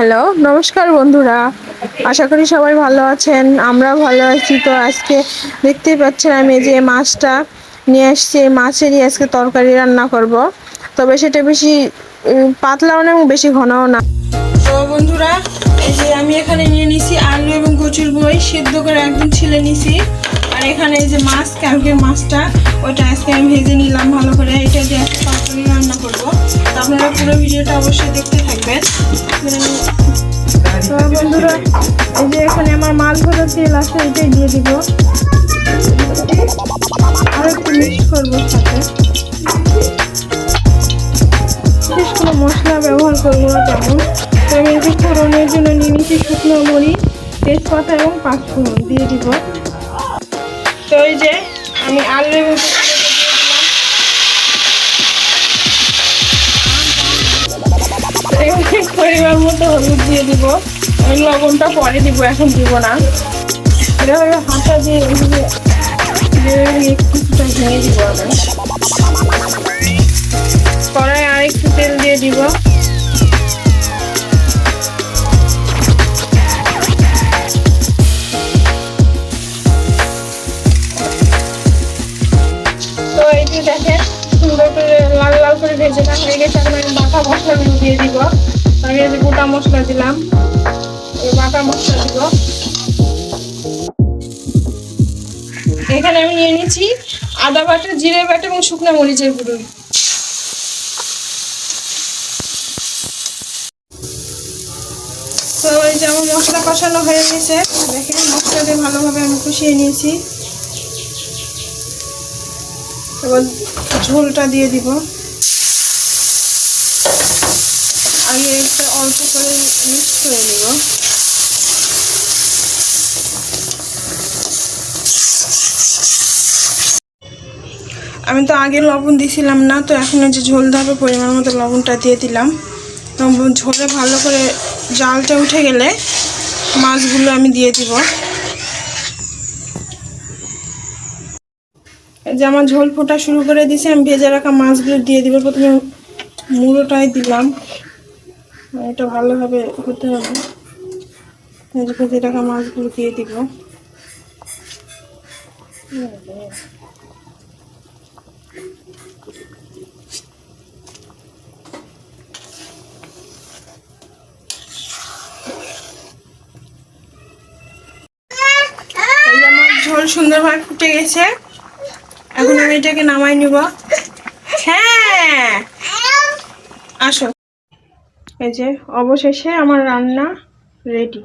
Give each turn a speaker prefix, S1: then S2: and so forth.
S1: Hello, নমস্কার বন্ধুরা। আশা করি সবাই ভালো আছেন আমরা ভালো আছি। তো আজকে দেখতেই পাচ্ছেন আমি যে মাছটা নিয়ে এসছি এই মাছেরই আজকে তরকারি রান্না করব। তবে সেটা বেশি পাতলাও না এবং বেশি ঘনও না। তো বন্ধুরা, এই যে আমি এখানে নিয়ে নিছি আলু এবং কচুর বই সিদ্ধ করে একদিন ছিলে নিছি। আর এখানে এই যে মাছ, কালকের মাছটা ওইটা আজকে আমি ভেজে নিলাম ভালো করে। এটা দিয়ে একটা তরকারি রান্না করব। আপনারা পুরো ভিডিওটা অবশ্যই দেখতে থাকবেন। তো বন্ধুরা, এই যে এখানে আমার মাছ ভাজার তেল আছে এটাই দিয়ে দিব। আর একটু মিক্স করব সাথে। বিশেষ কোনো মশলা ব্যবহার করব না তেমন। তো আমি একটু ফোড়নের জন্য নিয়ে শুকনো মরিচ, তেজপাতা এবং পাঁচফোড়ন দিয়ে দিব। তো এই যে আমি আলু পরিমাণ মতো হলুদ দিয়ে দিব। আমি লবণটা পরে দিব, এখন দিব না। এভাবে হাঁটা দিয়ে কিছুটা ভেঙে দিব আমি। যে দেখেন সুন্দর করে লাল লাল করে ভেজে না হয়ে গেছে, আমি বাটা মশলাগুলো দিয়ে দিব। আমি এই যে গোটা মশলা দিলাম, এই বাটা মশলা দিব। এখানে আমি নিয়ে নিচ্ছি আদা বাটা, জিরে বাটা এবং শুকনো মরিচের গুঁড়ো। তো এই যে আমার মশলা কষানো হয়ে গেছে, দেখেন মশলা দিয়ে ভালোভাবে আমি কষিয়ে নিয়েছি। এবার ঝোলটা দিয়ে দিব। আগে একটা অল্প করে মিক্স করে নিব। আমি তো আগে লবণ দিছিলাম না, তো এখন যে ঝোল ধরবে পরিমাণ মতো লবণটা দিয়ে দিলাম। ঝোলে ভালো করে জালটা উঠে গেলে মাছগুলো আমি দিয়ে দিব। যে আমার ঝোল ফোটা শুরু করে দিয়েছি, আমি ভেজে রাখা মাছগুলো দিয়ে দিব। প্রথমে মুড়োটাই দিলাম। এটা ভালোভাবে হতে হবে। ভেজে রাখা মাছগুলো দিয়ে দিব। ঝোল সুন্দরভাবে ফুটে গেছে। এখন আমি এটাকে নামাই নিব। হ্যাঁ। আসো। এই যে অবশেষে আমার রান্না রেডি